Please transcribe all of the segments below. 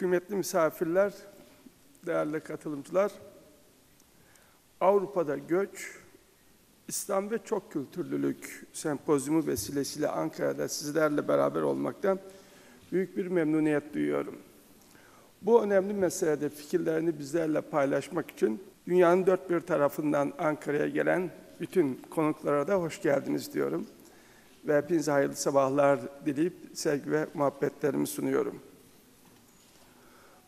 Kıymetli misafirler, değerli katılımcılar, Avrupa'da göç, İslam ve çok kültürlülük sempozyumu vesilesiyle Ankara'da sizlerle beraber olmaktan büyük bir memnuniyet duyuyorum. Bu önemli meselede fikirlerini bizlerle paylaşmak için dünyanın dört bir tarafından Ankara'ya gelen bütün konuklara da hoş geldiniz diyorum. Ve hepinize hayırlı sabahlar dileyip sevgi ve muhabbetlerimi sunuyorum.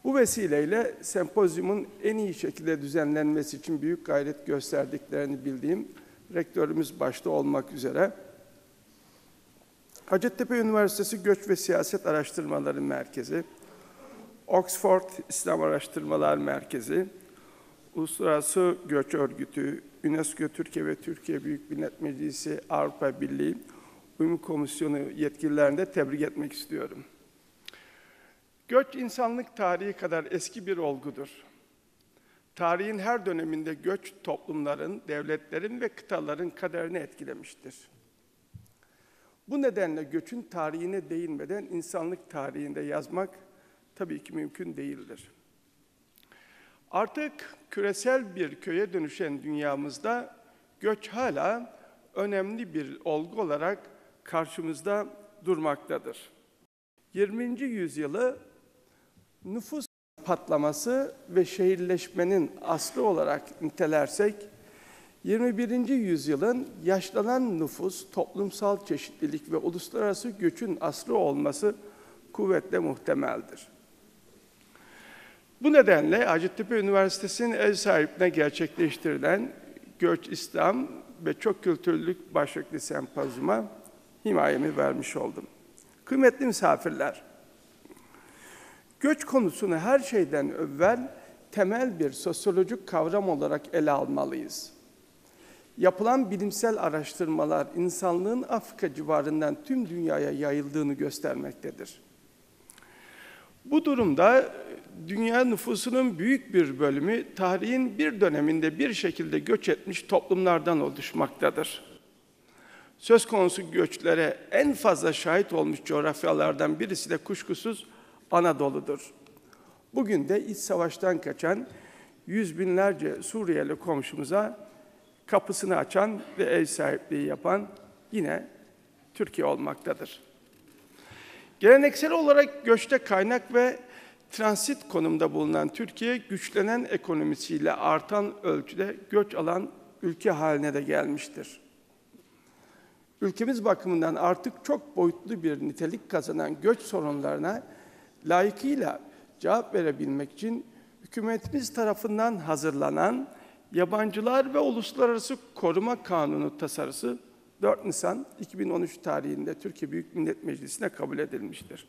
Bu vesileyle sempozyumun en iyi şekilde düzenlenmesi için büyük gayret gösterdiklerini bildiğim rektörümüz başta olmak üzere Hacettepe Üniversitesi Göç ve Siyaset Araştırmaları Merkezi, Oxford İslam Araştırmalar Merkezi, Uluslararası Göç Örgütü, UNESCO Türkiye ve Türkiye Büyük Millet Meclisi Avrupa Birliği Uyum Komisyonu yetkililerini de tebrik etmek istiyorum. Göç insanlık tarihi kadar eski bir olgudur. Tarihin her döneminde göç toplumların, devletlerin ve kıtaların kaderini etkilemiştir. Bu nedenle göçün tarihine değinmeden insanlık tarihinde yazmak tabii ki mümkün değildir. Artık küresel bir köye dönüşen dünyamızda göç hala önemli bir olgu olarak karşımızda durmaktadır. 20. yüzyılı nüfus patlaması ve şehirleşmenin aslı olarak nitelersek, 21. yüzyılın yaşlanan nüfus, toplumsal çeşitlilik ve uluslararası göçün aslı olması kuvvetle muhtemeldir. Bu nedenle Hacettepe Üniversitesi'nin ev sahipliğine gerçekleştirilen Göç İslam ve Çok Kültürlülük başlıklı sempozyuma himayemi vermiş oldum. Kıymetli misafirler, göç konusunu her şeyden evvel temel bir sosyolojik kavram olarak ele almalıyız. Yapılan bilimsel araştırmalar insanlığın Afrika civarından tüm dünyaya yayıldığını göstermektedir. Bu durumda dünya nüfusunun büyük bir bölümü tarihin bir döneminde bir şekilde göç etmiş toplumlardan oluşmaktadır. Söz konusu göçlere en fazla şahit olmuş coğrafyalardan birisi de kuşkusuz Anadolu'dur. Bugün de iç savaştan kaçan yüz binlerce Suriyeli komşumuza kapısını açan ve ev sahipliği yapan yine Türkiye olmaktadır. Geleneksel olarak göçte kaynak ve transit konumda bulunan Türkiye, güçlenen ekonomisiyle artan ölçüde göç alan ülke haline de gelmiştir. Ülkemiz bakımından artık çok boyutlu bir nitelik kazanan göç sorunlarına layıkıyla cevap verebilmek için hükümetimiz tarafından hazırlanan Yabancılar ve Uluslararası Koruma Kanunu tasarısı 4 Nisan 2013 tarihinde Türkiye Büyük Millet Meclisi'ne kabul edilmiştir.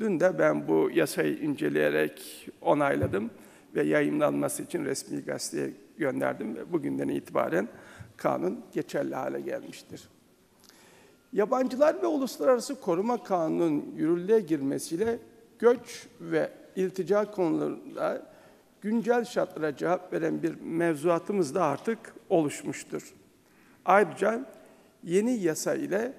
Dün de ben bu yasayı inceleyerek onayladım ve yayınlanması için resmi gazeteye gönderdim ve bugünden itibaren kanun geçerli hale gelmiştir. Yabancılar ve Uluslararası Koruma Kanunu'nun yürürlüğe girmesiyle göç ve iltica konularında güncel şartlara cevap veren bir mevzuatımız da artık oluşmuştur. Ayrıca yeni yasa ile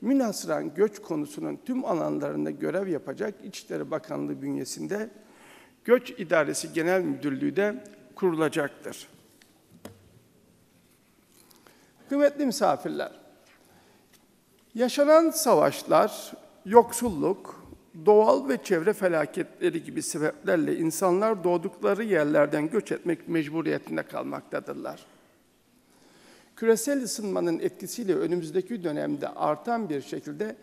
münhasıran göç konusunun tüm alanlarında görev yapacak İçişleri Bakanlığı bünyesinde Göç İdaresi Genel Müdürlüğü de kurulacaktır. Kıymetli misafirler, yaşanan savaşlar, yoksulluk, doğal ve çevre felaketleri gibi sebeplerle insanlar doğdukları yerlerden göç etmek mecburiyetinde kalmaktadırlar. Küresel ısınmanın etkisiyle önümüzdeki dönemde artan bir şekilde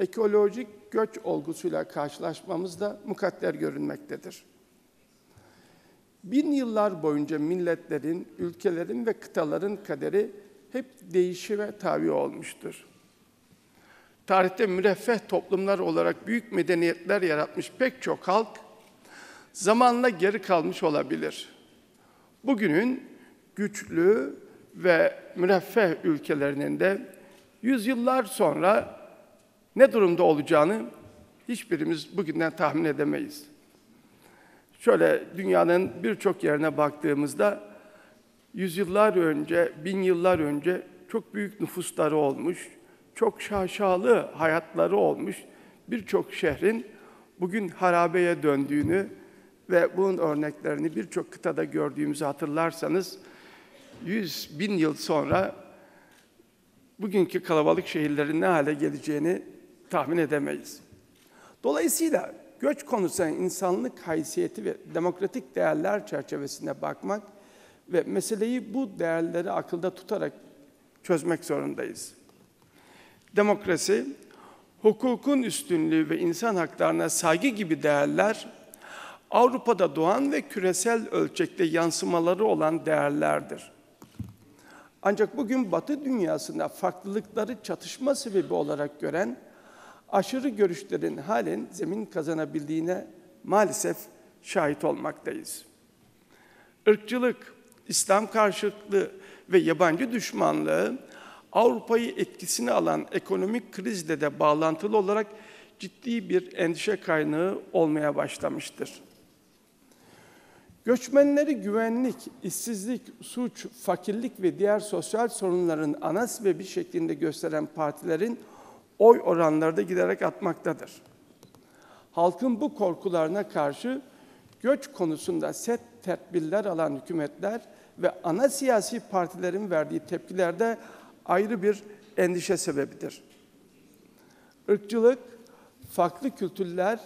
ekolojik göç olgusuyla karşılaşmamız da mukadder görünmektedir. Bin yıllar boyunca milletlerin, ülkelerin ve kıtaların kaderi hep değişi ve tabi olmuştur. Tarihte müreffeh toplumlar olarak büyük medeniyetler yaratmış pek çok halk zamanla geri kalmış olabilir. Bugünün güçlü ve müreffeh ülkelerinin de yüzyıllar sonra ne durumda olacağını hiçbirimiz bugünden tahmin edemeyiz. Şöyle dünyanın birçok yerine baktığımızda yüzyıllar önce, bin yıllar önce çok büyük nüfusları olmuş, çok şaşalı hayatları olmuş birçok şehrin bugün harabeye döndüğünü ve bunun örneklerini birçok kıtada gördüğümüzü hatırlarsanız 100 bin yıl sonra bugünkü kalabalık şehirlerin ne hale geleceğini tahmin edemeyiz. Dolayısıyla göç konusuna insanlık haysiyeti ve demokratik değerler çerçevesinde bakmak ve meseleyi bu değerleri akılda tutarak çözmek zorundayız. Demokrasi, hukukun üstünlüğü ve insan haklarına saygı gibi değerler Avrupa'da doğan ve küresel ölçekte yansımaları olan değerlerdir. Ancak bugün Batı dünyasında farklılıkları çatışma sebebi olarak gören aşırı görüşlerin halen zemin kazanabildiğine maalesef şahit olmaktayız. Irkçılık, İslam karşıtlığı ve yabancı düşmanlığı Avrupa'yı etkisine alan ekonomik krizle de bağlantılı olarak ciddi bir endişe kaynağı olmaya başlamıştır. Göçmenleri güvenlik, işsizlik, suç, fakirlik ve diğer sosyal sorunların ana sebebi şeklinde gösteren partilerin oy oranları da giderek artmaktadır. Halkın bu korkularına karşı göç konusunda set tedbirler alan hükümetler ve ana siyasi partilerin verdiği tepkilerde ayrı bir endişe sebebidir. Irkçılık, farklı kültürler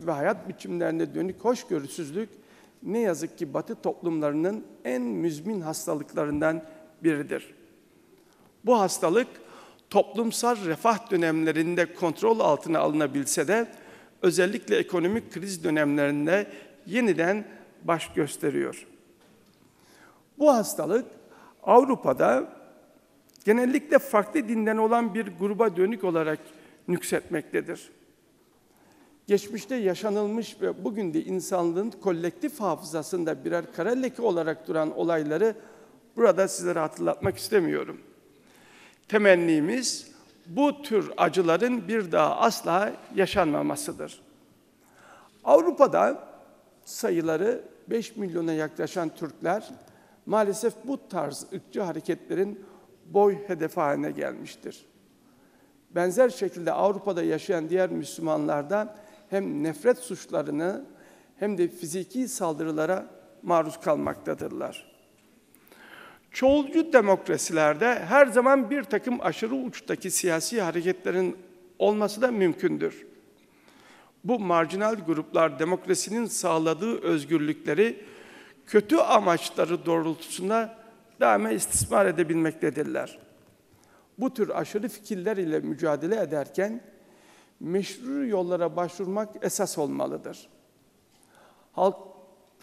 ve hayat biçimlerine dönük hoşgörüsüzlük ne yazık ki Batı toplumlarının en müzmin hastalıklarından biridir. Bu hastalık toplumsal refah dönemlerinde kontrol altına alınabilse de özellikle ekonomik kriz dönemlerinde yeniden baş gösteriyor. Bu hastalık Avrupa'da genellikle farklı dinden olan bir gruba dönük olarak nüksetmektedir. Geçmişte yaşanılmış ve bugün de insanlığın kolektif hafızasında birer kara leke olarak duran olayları burada sizlere hatırlatmak istemiyorum. Temennimiz bu tür acıların bir daha asla yaşanmamasıdır. Avrupa'da sayıları 5 milyona yaklaşan Türkler maalesef bu tarz ırkçı hareketlerin boy hedefi haline gelmiştir. Benzer şekilde Avrupa'da yaşayan diğer Müslümanlardan hem nefret suçlarını hem de fiziki saldırılara maruz kalmaktadırlar. Çoğulcu demokrasilerde her zaman bir takım aşırı uçtaki siyasi hareketlerin olması da mümkündür. Bu marjinal gruplar demokrasinin sağladığı özgürlükleri kötü amaçları doğrultusunda daima istismar edebilmektedirler. Bu tür aşırı fikirler ile mücadele ederken meşru yollara başvurmak esas olmalıdır. Halk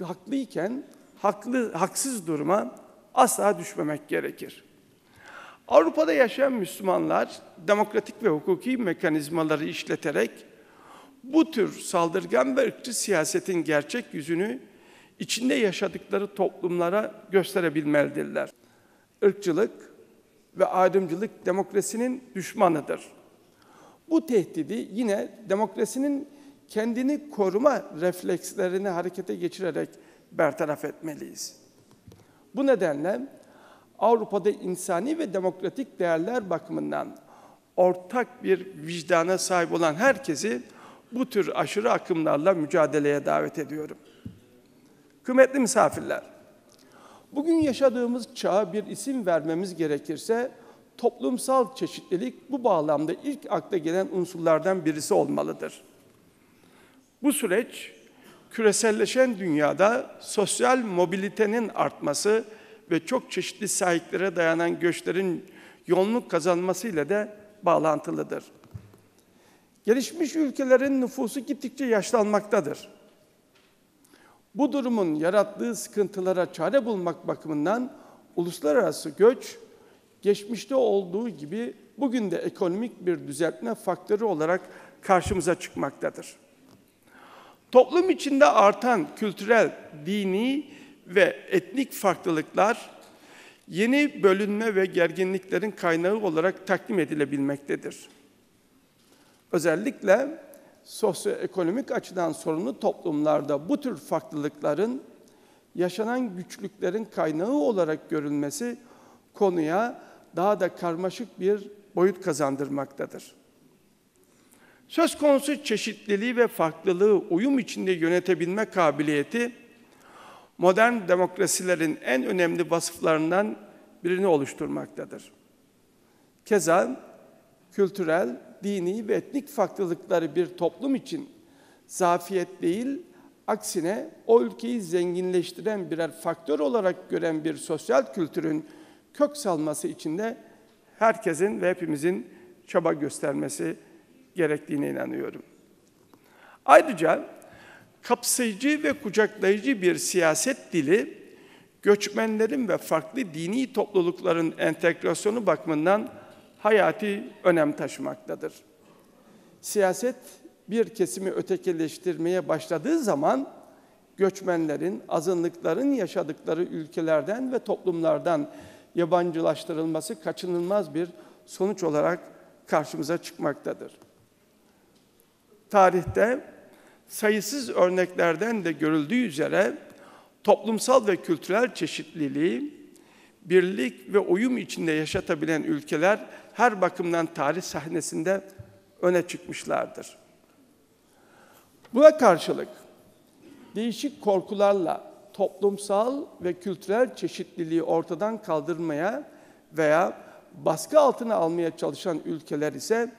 haklıyken haklı haksız duruma asla düşmemek gerekir. Avrupa'da yaşayan Müslümanlar demokratik ve hukuki mekanizmaları işleterek bu tür saldırgan ve ırkçı siyasetin gerçek yüzünü içinde yaşadıkları toplumlara gösterebilmelidirler. Irkçılık ve ayrımcılık demokrasinin düşmanıdır. Bu tehdidi yine demokrasinin kendini koruma reflekslerini harekete geçirerek bertaraf etmeliyiz. Bu nedenle Avrupa'da insani ve demokratik değerler bakımından ortak bir vicdana sahip olan herkesi bu tür aşırı akımlarla mücadeleye davet ediyorum. Kıymetli misafirler, bugün yaşadığımız çağa bir isim vermemiz gerekirse toplumsal çeşitlilik bu bağlamda ilk akla gelen unsurlardan birisi olmalıdır. Bu süreç küreselleşen dünyada sosyal mobilitenin artması ve çok çeşitli sahiklere dayanan göçlerin yoğunluk kazanmasıyla da bağlantılıdır. Gelişmiş ülkelerin nüfusu gittikçe yaşlanmaktadır. Bu durumun yarattığı sıkıntılara çare bulmak bakımından uluslararası göç, geçmişte olduğu gibi bugün de ekonomik bir düzeltme faktörü olarak karşımıza çıkmaktadır. Toplum içinde artan kültürel, dini ve etnik farklılıklar yeni bölünme ve gerginliklerin kaynağı olarak takdim edilebilmektedir. Özellikle sosyoekonomik açıdan sorunlu toplumlarda bu tür farklılıkların yaşanan güçlüklerin kaynağı olarak görülmesi konuya daha da karmaşık bir boyut kazandırmaktadır. Söz konusu çeşitliliği ve farklılığı uyum içinde yönetebilme kabiliyeti modern demokrasilerin en önemli vasıflarından birini oluşturmaktadır. Keza kültürel, dini ve etnik farklılıkları bir toplum için zafiyet değil, aksine o ülkeyi zenginleştiren birer faktör olarak gören bir sosyal kültürün kök salması için de herkesin ve hepimizin çaba göstermesi gerektiğine inanıyorum. Ayrıca kapsayıcı ve kucaklayıcı bir siyaset dili göçmenlerin ve farklı dini toplulukların entegrasyonu bakımından hayati önem taşımaktadır. Siyaset bir kesimi ötekileştirmeye başladığı zaman göçmenlerin, azınlıkların yaşadıkları ülkelerden ve toplumlardan yabancılaştırılması kaçınılmaz bir sonuç olarak karşımıza çıkmaktadır. Tarihte sayısız örneklerden de görüldüğü üzere toplumsal ve kültürel çeşitliliği birlik ve uyum içinde yaşatabilen ülkeler her bakımdan tarih sahnesinde öne çıkmışlardır. Buna karşılık değişik korkularla toplumsal ve kültürel çeşitliliği ortadan kaldırmaya veya baskı altına almaya çalışan ülkeler ise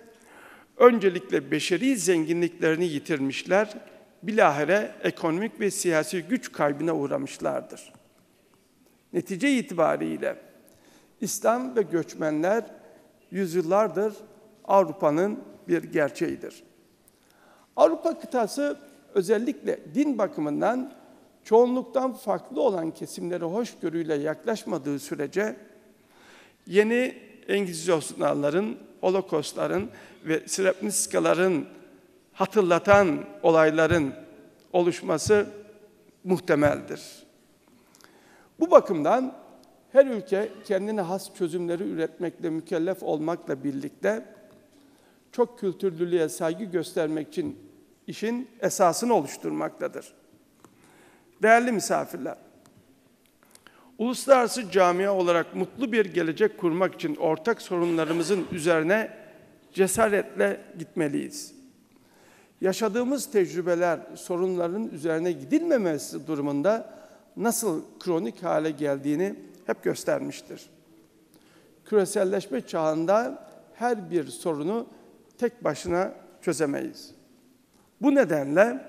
öncelikle beşeri zenginliklerini yitirmişler, bilahare ekonomik ve siyasi güç kaybına uğramışlardır. Netice itibariyle İslam ve göçmenler yüzyıllardır Avrupa'nın bir gerçeğidir. Avrupa kıtası özellikle din bakımından çoğunluktan farklı olan kesimlere hoşgörüyle yaklaşmadığı sürece yeni Engizisyonların, Holokostların ve Srebrenikaların hatırlatan olayların oluşması muhtemeldir. Bu bakımdan her ülke kendine has çözümleri üretmekle mükellef olmakla birlikte çok kültürlülüğe saygı göstermek için işin esasını oluşturmaktadır. Değerli misafirler, uluslararası camia olarak mutlu bir gelecek kurmak için ortak sorunlarımızın üzerine cesaretle gitmeliyiz. Yaşadığımız tecrübeler sorunların üzerine gidilmemesi durumunda nasıl kronik hale geldiğini hep göstermiştir. Küreselleşme çağında her bir sorunu tek başına çözemeyiz. Bu nedenle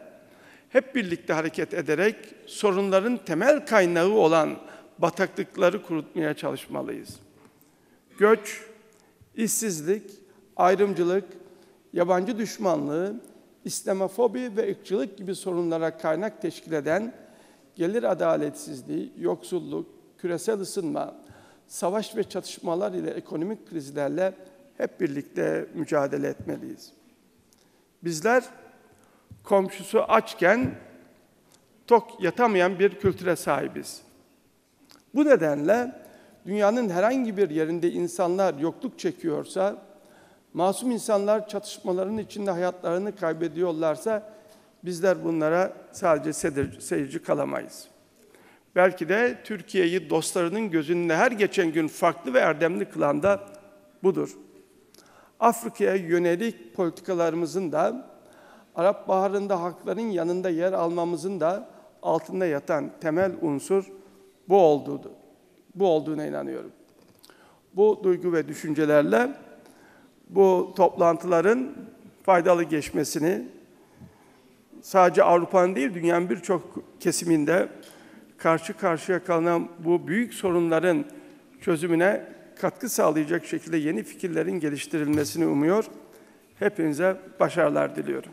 hep birlikte hareket ederek sorunların temel kaynağı olan bataklıkları kurutmaya çalışmalıyız. Göç, işsizlik, ayrımcılık, yabancı düşmanlığı, İslamofobi ve ırkçılık gibi sorunlara kaynak teşkil eden gelir adaletsizliği, yoksulluk, küresel ısınma, savaş ve çatışmalar ile ekonomik krizlerle hep birlikte mücadele etmeliyiz. Bizler komşusu açken tok yatamayan bir kültüre sahibiz. Bu nedenle dünyanın herhangi bir yerinde insanlar yokluk çekiyorsa, masum insanlar çatışmaların içinde hayatlarını kaybediyorlarsa bizler bunlara sadece seyirci kalamayız. Belki de Türkiye'yi dostlarının gözünde her geçen gün farklı ve erdemli kılan da budur. Afrika'ya yönelik politikalarımızın da Arap Baharı'nda hakların yanında yer almamızın da altında yatan temel unsur bu olduğu, bu olduğuna inanıyorum. Bu duygu ve düşüncelerle bu toplantıların faydalı geçmesini sadece Avrupa'nın değil dünyanın birçok kesiminde karşı karşıya kalan bu büyük sorunların çözümüne katkı sağlayacak şekilde yeni fikirlerin geliştirilmesini umuyor. Hepinize başarılar diliyorum.